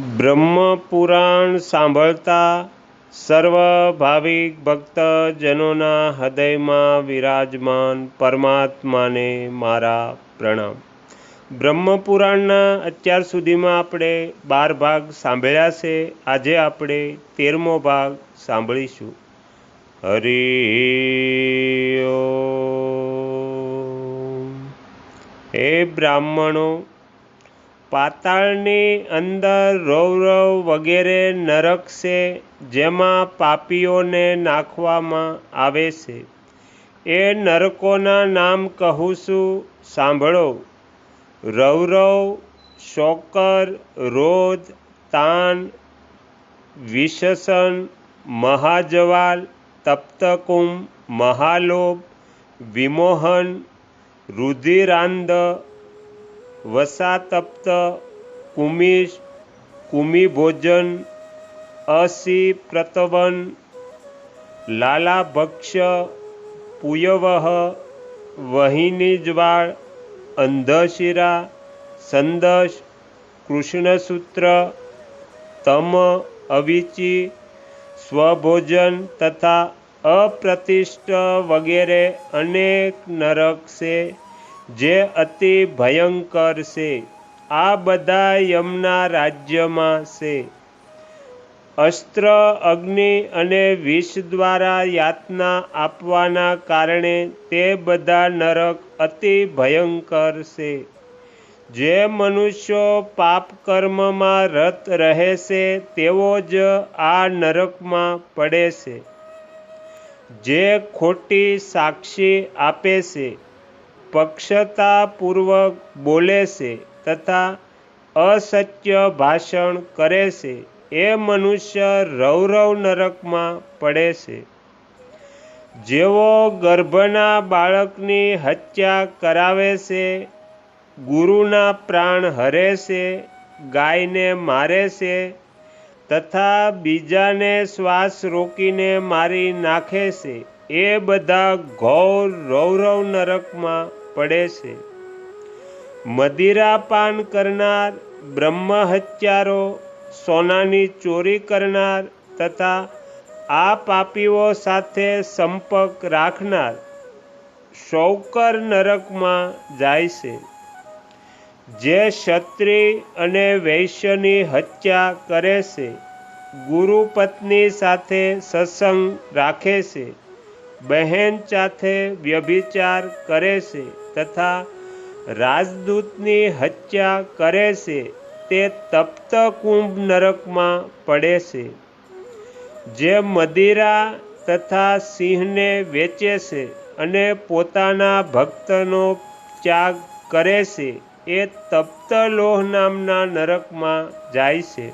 બ્રહ્મપુરાણ સાંભળતા સર્વ ભાવિક ભક્તજનોના હૃદયમાં વિરાજમાન પરમાત્માને મારા પ્રણામ. બ્રહ્મપુરાણના અત્યાર સુધીમાં આપણે બાર ભાગ સાંભળ્યા છે. આજે આપણે તેરમો ભાગ સાંભળીશું. હરિ હે બ્રાહ્મણો પાતાળની અંદર રૌરવ વગેરે નરક છે, જેમાં પાપીઓને નાખવામાં આવે છે. એ નરકોના નામ કહું છું, સાંભળો. રૌરવ, શોકર, રોધ, તાન, વિશસન, મહાજવાલ, તપ્તકુંભ, મહાલોભ, વિમોહન, રુધિરાંધ વસાતપ્ત કુમિશ કુમિભોજન અસી પ્રતવન લાલાભક્ષ, પુયવહ, વહિનીજવાળ, અંધશિરા, સંદશ, કૃષ્ણસૂત્ર, તમ, અવિચી, સ્વભોજન તથા અપ્રતિષ્ઠ વગેરે અનેક નરક છે. જે અતિ ભયંકર છે, આ બધા યમના રાજ્યમાં છે. અસ્ત્ર, અગ્નિ અને વિષ દ્વારા યાતના આપવાના કારણે તે બધા નરક અતિ ભયંકર છે. જે મનુષ્યો પાપ કર્મમાં રત રહે છે, તેઓ જ આ નરકમાં પડે છે. જે ખોટી સાક્ષી આપે છે પક્ષતાપૂર્વક બોલે છે તથા અસત્ય ભાષણ કરે છે. એ મનુષ્ય રૌરવ નરકમાં પડે છે. જેઓ ગર્ભના બાળકની હત્યા કરાવે છે, ગુરુના પ્રાણ હરે છે, ગાયને મારે છે તથા બીજાને શ્વાસ રોકીને મારી નાખે છે, એ બધા ઘોર રૌરવ નરકમાં પડે છે. મદિરાપાન કરનાર બ્રહ્મ હત્યારો સોનાની ચોરી કરનાર તથા આ પાપીઓ સાથે સંપર્ક રાખનાર શૌકર નરકમાં જાય છે. જે ક્ષત્રિય અને વૈશ્યની હત્યા કરે છે, ગુરુ પત્ની સાથે સત્સંગ રાખે છે, બહેન સાથે વ્યભિચાર કરે છે. તથા રાજદૂતની હત્યા કરે છે, તે તપ્ત કુંભ નરકમાં પડે છે. જે મદિરા તથા સિંહને વેચે છે અને પોતાના ભક્તનો ત્યાગ કરે છે, એ તપ્ત લોહ નામના નરકમાં જાય છે.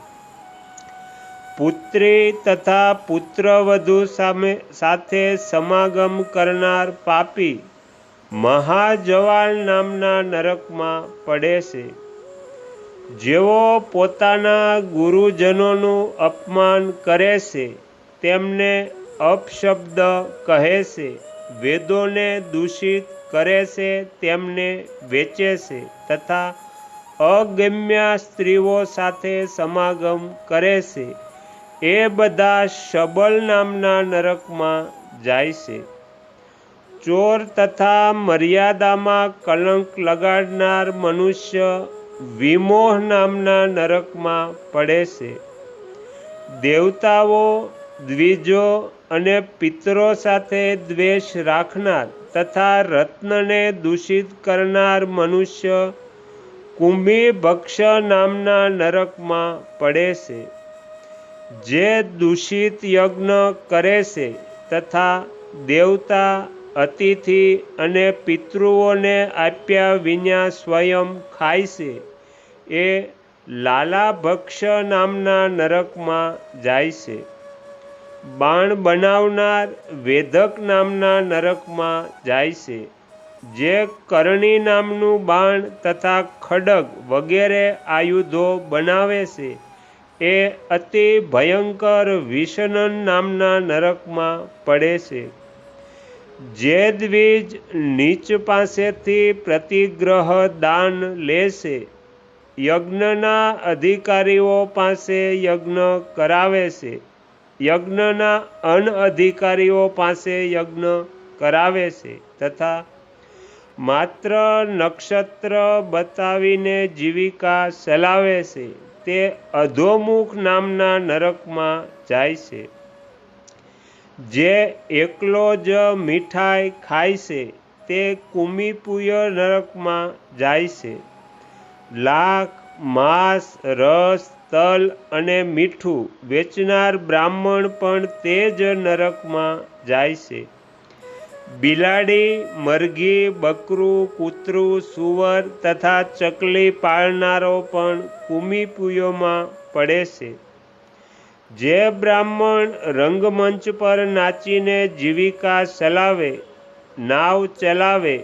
પુત્રી તથા પુત્રવધુ સામે સાથે સમાગમ કરનાર પાપી મહાજવાલ નામના નરકમાં પડે છે. જેઓ પોતાના ગુરુજનોનું અપમાન કરે છે, તેમને અપશબ્દ કહે છે, વેદોને દૂષિત કરે છે, તેમને વેચે છે તથા અગમ્ય સ્ત્રીઓ સાથે સમાગમ કરે છે. એ બધા શબલ નામના નરકમાં જાય છે. ચોર તથા મર્યાદામાં કલંક લગાડનાર મનુષ્ય વિમોહ નામના નરકમાં પડે છે. દેવતાઓ, દ્વિજો અને પિતરો સાથે દ્વેષ રાખનાર તથા રત્નને દૂષિત કરનાર મનુષ્ય કુંભી ભક્ષ નામના નરકમાં પડે છે. જે દૂષિત યજ્ઞ કરે છે તથા દેવતા અતિથિ અને પિતૃઓને આપ્યા વિના સ્વયં ખાય છે. એ લાલાભક્ષ નામના નરકમાં જાય છે. બાણ બનાવનાર વેધક નામના નરકમાં જાય છે. જે કરણી નામનું બાણ તથા ખડગ વગેરે આયુધો બનાવે છે. એ અતિ ભયંકર વિષનન નામના નરકમાં પડે છે. જે દ્વિજ નીચ પાસેથી પ્રતિગ્રહ દાન લેશે. યજ્ઞના અધિકારીઓ પાસે યજ્ઞ કરાવે છે. યજ્ઞના અનઅધિકારીઓ પાસે યજ્ઞ કરાવે છે તથા માત્ર નક્ષત્ર બતાવીને જીવિકા ચલાવે છે. તે અધોમુખ નામના નરકમાં જાય છે. જે એકલો જ મીઠાઈ ખાય છે, તે કુમીપુય નરકમાં જાય છે. લાખ, માંસ, રસ, તલ અને મીઠું વેચનાર બ્રાહ્મણ પણ તે જ નરકમાં જાય છે. બિલાડી, મરઘી, બકરું, કૂતરું, સુવર તથા ચકલી પાળનારો પણ કુમીપુયોમાં પડે છે. જે બ્રાહ્મણ રંગમંચ પર નાચીને જીવિકા ચલાવે, નાવ ચલાવે,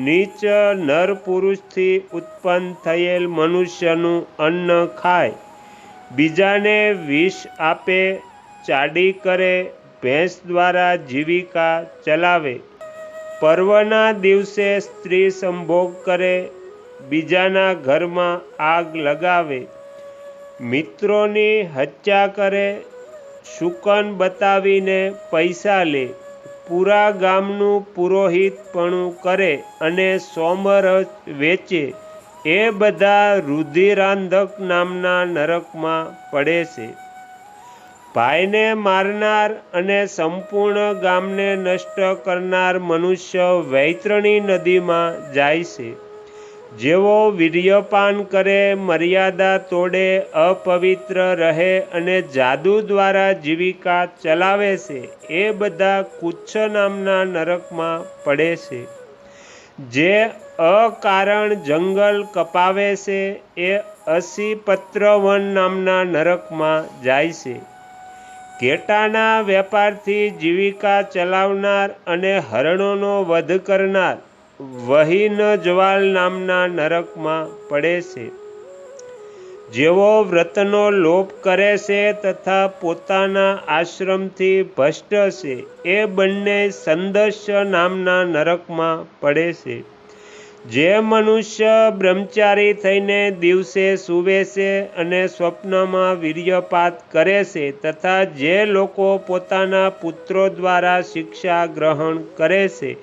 નીચ નર પુરુષથી ઉત્પન્ન થયેલ મનુષ્યનું અન્ન ખાય, બીજાને વિષ આપે, ચાડી કરે, ભેંસ દ્વારા જીવિકા ચલાવે, પર્વના દિવસે સ્ત્રી સંભોગ કરે, બીજાના ઘરમાં આગ લગાવે મિત્રોની હત્યા કરે, શુકન બતાવીને પૈસા લે, પૂરા ગામનું પુરોહિતપણું કરે અને સોમરસ વેચે, એ બધા રુધિરાંધક નામના નરકમાં પડે છે. ભાઈને મારનાર અને સંપૂર્ણ ગામને નષ્ટ કરનાર મનુષ્ય વૈતરણી નદીમાં જાય છે. જેવો વીર્યપાન કરે, મર્યાદા તોડે, અપવિત્ર રહે અને જાદુ દ્વારા જીવિકા ચલાવે છે, એ બધા કુચ્છ નામના નરકમાં પડે છે. જે અકારણ જંગલ કપાવે છે, એ અસીપત્રવન નામના નરકમાં જાય છે. ઘેટાના વેપારથી જીવિકા ચલાવનાર અને હરણોનો વધ કરનાર વહીન જવાલ નામના નરકમાં પડે છે. જેવો વ્રતનો લોપ કરે છે તથા પોતાના આશ્રમથી ભ્રષ્ટ છે, એ બંને સંદર્શ નામના નરકમાં પડે છે. જે મનુષ્ય બ્રહ્મચારી થઈને દિવસે સૂવે છે અને સ્વપ્નમાં વીર્યપાત કરે છે તથા જે લોકો પોતાના પુત્રો દ્વારા શિક્ષા ગ્રહણ કરે છે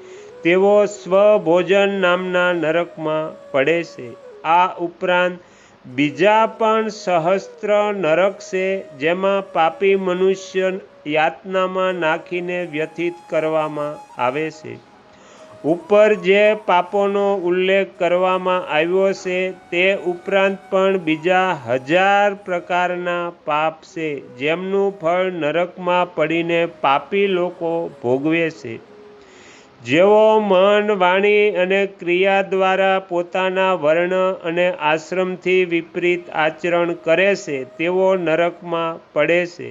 તેઓ સ્વભોજન નામના નરકમાં પડે છે. આ ઉપરાંત બીજા પણ સહસ્ત્ર નરક છે જેમાં પાપી મનુષ્ય યાતનામાં નાખીને વ્યથિત કરવામાં આવે છે. ઉપર જે પાપોનો ઉલ્લેખ કરવામાં આવ્યો છે તે ઉપરાંત પણ બીજા હજાર પ્રકારના પાપ છે જેમનું ફળ નરકમાં પડીને પાપી લોકો ભોગવે છે. જેઓ મન, વાણી અને ક્રિયા દ્વારા પોતાના વર્ણ અને આશ્રમથી વિપરીત આચરણ કરે છે, તેઓ નરકમાં પડે છે.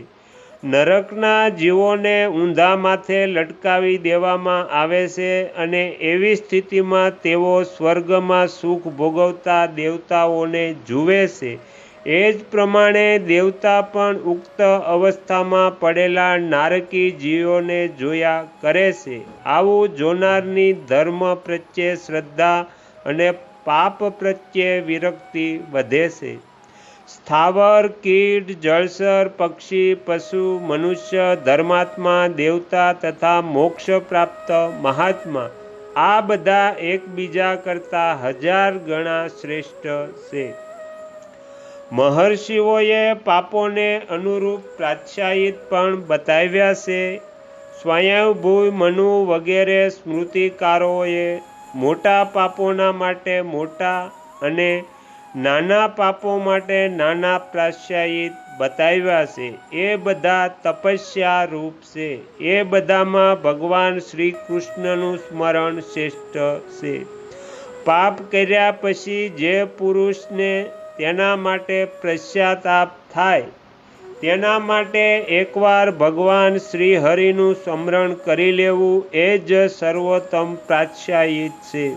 નરકના જીવોને ઊંધા માથે લટકાવી દેવામાં આવે છે અને એવી સ્થિતિમાં તેઓ સ્વર્ગમાં સુખ ભોગવતા દેવતાઓને જુએ છે. એ જ પ્રમાણે દેવતા પણ ઉક્ત અવસ્થામાં પડેલા નારકી જીવોને જોયા કરે છે. આવું જોનારની ધર્મ પ્રત્યે શ્રદ્ધા અને પાપ પ્રત્યે વિરક્તિ વધે છે. સ્થાવર, કીટ, જળસર, પક્ષી, પશુ, મનુષ્ય, ધર્માત્મા, દેવતા તથા મોક્ષ પ્રાપ્ત મહાત્મા આ બધા એકબીજા કરતાં હજાર ગણા શ્રેષ્ઠ છે. મહર્ષિઓએ પાપોને અનુરૂપ પ્રાચ્યાયિત પણ બતાવ્યા છે. સ્વયંભૂ મનુ વગેરે સ્મૃતિકારોએ મોટા પાપોના માટે મોટા અને નાના પાપો માટે નાના પ્રાશ્યાયિત બતાવ્યા છે. એ બધા તપસ્યા રૂપ છે. એ બધામાં ભગવાન શ્રી કૃષ્ણનું સ્મરણ શ્રેષ્ઠ છે. પાપ કર્યા પછી જે પુરુષને તેના માટે પશ્ચાતાપ થાય. તેના માટે એકવાર ભગવાન શ્રી હરિનું સ્મરણ કરી લેવું એ જ સર્વોત્તમ પ્રાચ્યાયિત છે.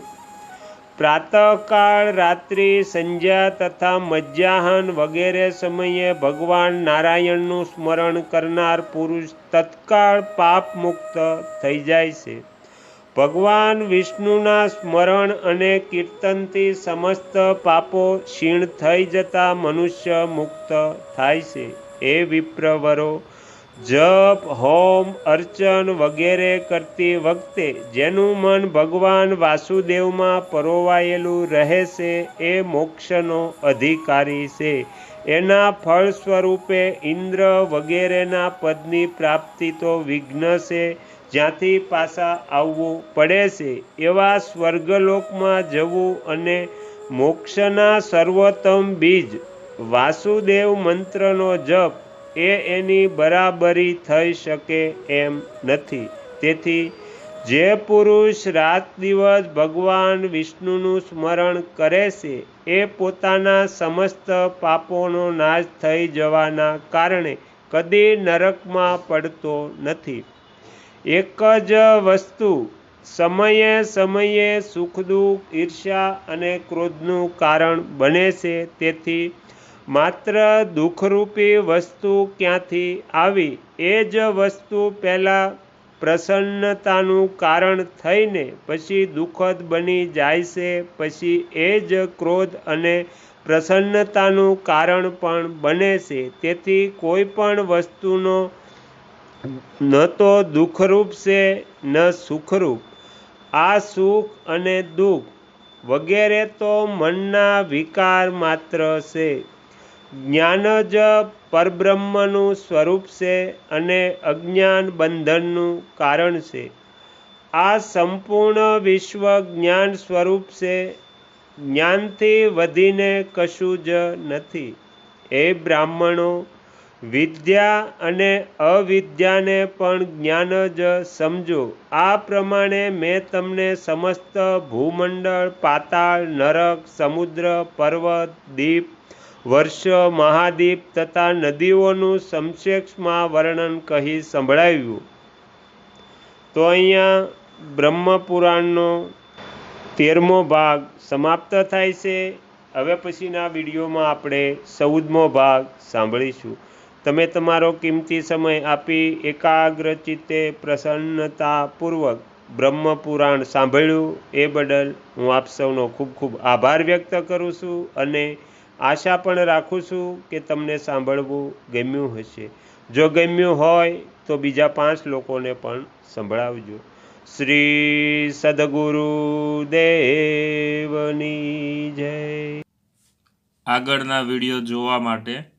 પ્રાતઃકાળ, રાત્રિ, સંધ્યા તથા મધ્યાહન વગેરે સમયે ભગવાન નારાયણનું સ્મરણ કરનાર પુરુષ તત્કાળ પાપ મુક્ત થઈ જાય છે. ભગવાન વિષ્ણુના સ્મરણ અને કીર્તનથી સમસ્ત પાપો ક્ષીણ થઈ જતા મનુષ્ય મુક્ત થાય છે. એ વિપ્રવરો, જપ, હોમ, અર્ચન વગેરે કરતી વખતે જેનું મન ભગવાન વાસુદેવમાં પરોવાયેલું રહે છે એ મોક્ષનો અધિકારી છે. એના ફળ સ્વરૂપે ઇન્દ્ર વગેરેના પદની પ્રાપ્તિ તો વિઘ્ન છે. જ્યાંથી પાછા આવવું પડે છે, એવા સ્વર્ગલોકમાં જવું અને મોક્ષના સર્વોત્તમ બીજ, વાસુદેવ મંત્રનો જપ, એ એની બરાબરી થઈ શકે એમ નથી. તેથી જે પુરુષ રાત દિવસ ભગવાન વિષ્ણુનું સ્મરણ કરે છે, એ પોતાના સમસ્ત પાપોનો નાશ થઈ જવાના કારણે કદી નરકમાં પડતો નથી. એક જ વસ્તુ, સમયે સમયે સુખ દુઃખ ઈર્ષ્યા અને ક્રોધનું કારણ બને છે. તેથી માત્ર દુઃખરૂપી વસ્તુ ક્યાંથી આવી? એ જ વસ્તુ પહેલાં પ્રસન્નતાનું કારણ થઈને પછી દુઃખદ બની જાય છે. પછી એ જ ક્રોધ અને પ્રસન્નતાનું કારણ પણ બને છે. તેથી કોઈ પણ વસ્તુનો ન તો દુઃખરૂપ છે, ન સુખરૂપ. આ સુખ અને દુઃખ વગેરે તો મનના વિકાર માત્ર છે. જ્ઞાન જ પરબ્રહ્મનું સ્વરૂપ છે અને અજ્ઞાન બંધનનું કારણ છે. આ સંપૂર્ણ વિશ્વ જ્ઞાન સ્વરૂપ છે. જ્ઞાનથી વધીને કશું જ નથી. એ બ્રાહ્મણો વિદ્યા અને અવિદ્યાને પણ જ્ઞાન જ સમજો. આ પ્રમાણે મેં તમને સમસ્ત ભૂમંડળ, પાતાળ, નરક, સમુદ્ર, પર્વત, દીપ, વર્ષ, મહાદીપ તથા નદીઓનું સંક્ષેપમાં વર્ણન કહી સંભળાવ્યું. તો અહીંયા બ્રહ્મપુરાણનો તેરમો ભાગ સમાપ્ત થાય છે. હવે પછીના વિડીયોમાં આપણે ચૌદમો ભાગ સાંભળીશું. તમે તમારો કિંમતી સમય આપી એકાગ્રચિત્તે પ્રસન્નતાપૂર્વક બ્રહ્મપુરાણ સાંભળ્યું એ બદલ હું આપ સૌનો ખૂબ ખૂબ આભાર વ્યક્ત કરું છું અને આશા પણ રાખું છું કે તમને સાંભળવું ગમ્યું હશે. જો ગમ્યું હોય તો બીજા પાંચ લોકોને પણ સંભળાવજો. શ્રી સદગુરુ દેવની જય. આગળના વીડિયો જોવા માટે